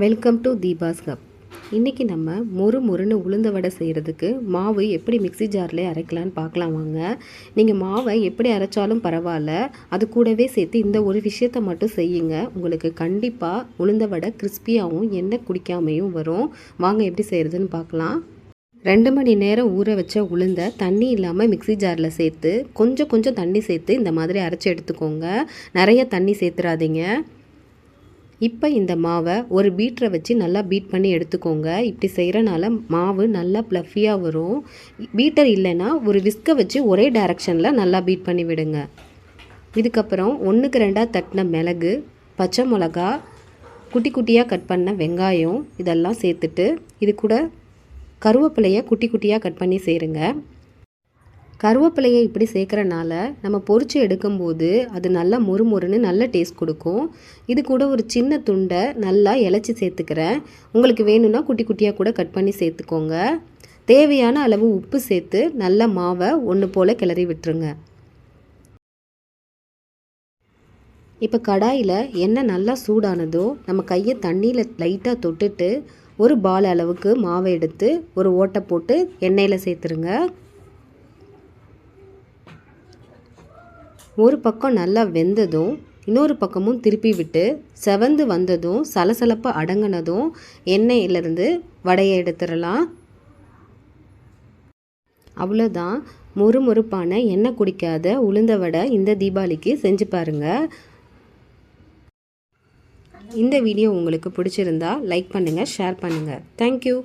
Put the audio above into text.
Welcome to Deepa's cup இன்றைக்கி நம்ம மொறு மொறுன்னு உளுந்த வடை செய்கிறதுக்கு மாவு எப்படி மிக்ஸி ஜாரில் அரைக்கலான்னு பார்க்கலாம் வாங்க. நீங்கள் மாவை எப்படி அரைச்சாலும் பரவாயில்ல. அது கூடவே சேர்த்து இந்த ஒரு விஷயத்தை மட்டும் செய்யுங்க. உங்களுக்கு கண்டிப்பாக உளுந்த வடை கிறிஸ்பியாகவும் எண்ணெய் குடிக்காமையும் வரும். வாங்க எப்படி செய்கிறதுன்னு பார்க்கலாம். ரெண்டு மணி நேரம் ஊற வச்ச உளுந்த தண்ணி இல்லாமல் மிக்ஸி ஜாரில் சேர்த்து கொஞ்சம் கொஞ்சம் தண்ணி சேர்த்து இந்த மாதிரி அரைச்சி எடுத்துக்கோங்க. நிறைய தண்ணி சேர்த்துறாதீங்க. இப்போ இந்த மாவை ஒரு பீட்டரை வச்சு நல்லா பீட் பண்ணி எடுத்துக்கோங்க. இப்படி செய்கிறனால மாவு நல்லா ப்ளஃபியாக வரும். பீட்டர் இல்லைன்னா ஒரு விஸ்கை வச்சு ஒரே டைரக்ஷனில் நல்லா பீட் பண்ணி விடுங்க. இதுக்கப்புறம் ஒன்றுக்கு ரெண்டாக தட்டின மிளகு பச்சை மிளகா குட்டி குட்டியாக கட் பண்ண வெங்காயம் இதெல்லாம் சேர்த்துட்டு இது கூட கருவேப்பிலையை குட்டி குட்டியாக கட் பண்ணி சேருங்க. கருவேப்பிலையை இப்படி சேர்க்குறனால நம்ம பொறிச்சு எடுக்கும்போது அது நல்லா மொறுமொறுன்னு நல்ல டேஸ்ட் கொடுக்கும். இது கூட ஒரு சின்ன துண்டை நல்லா இலச்சி சேர்த்துக்கிறேன். உங்களுக்கு வேணும்னா குட்டி குட்டியாக கூட கட் பண்ணி சேர்த்துக்கோங்க. தேவையான அளவு உப்பு சேர்த்து நல்ல மாவை ஒன்று போல் கிளறி விட்டுருங்க. இப்போ கடாயில் எண்ணெய் நல்லா சூடானதோ நம்ம கையை தண்ணியில் லைட்டாக தொட்டுட்டு ஒரு பால் அளவுக்கு மாவை எடுத்து ஒரு ஓட்டை போட்டு எண்ணெயில் சேர்த்துருங்க. ஒரு பக்கம் நல்லா வெந்ததும் இன்னொரு பக்கமும் திருப்பி விட்டு செவந்து வந்ததும் சலசலப்பு அடங்கினதும் எண்ணெயிலிருந்து வடையை எடுத்துடலாம். அவ்வளோதான் மொறுமொறுப்பான எண்ணெய் குடிக்காத உளுந்த வடை இந்த தீபாவளிக்கு செஞ்சு பாருங்கள் இந்த வீடியோ உங்களுக்கு பிடிச்சிருந்தா லைக் பண்ணுங்கள் ஷேர் பண்ணுங்கள் தேங்க்யூ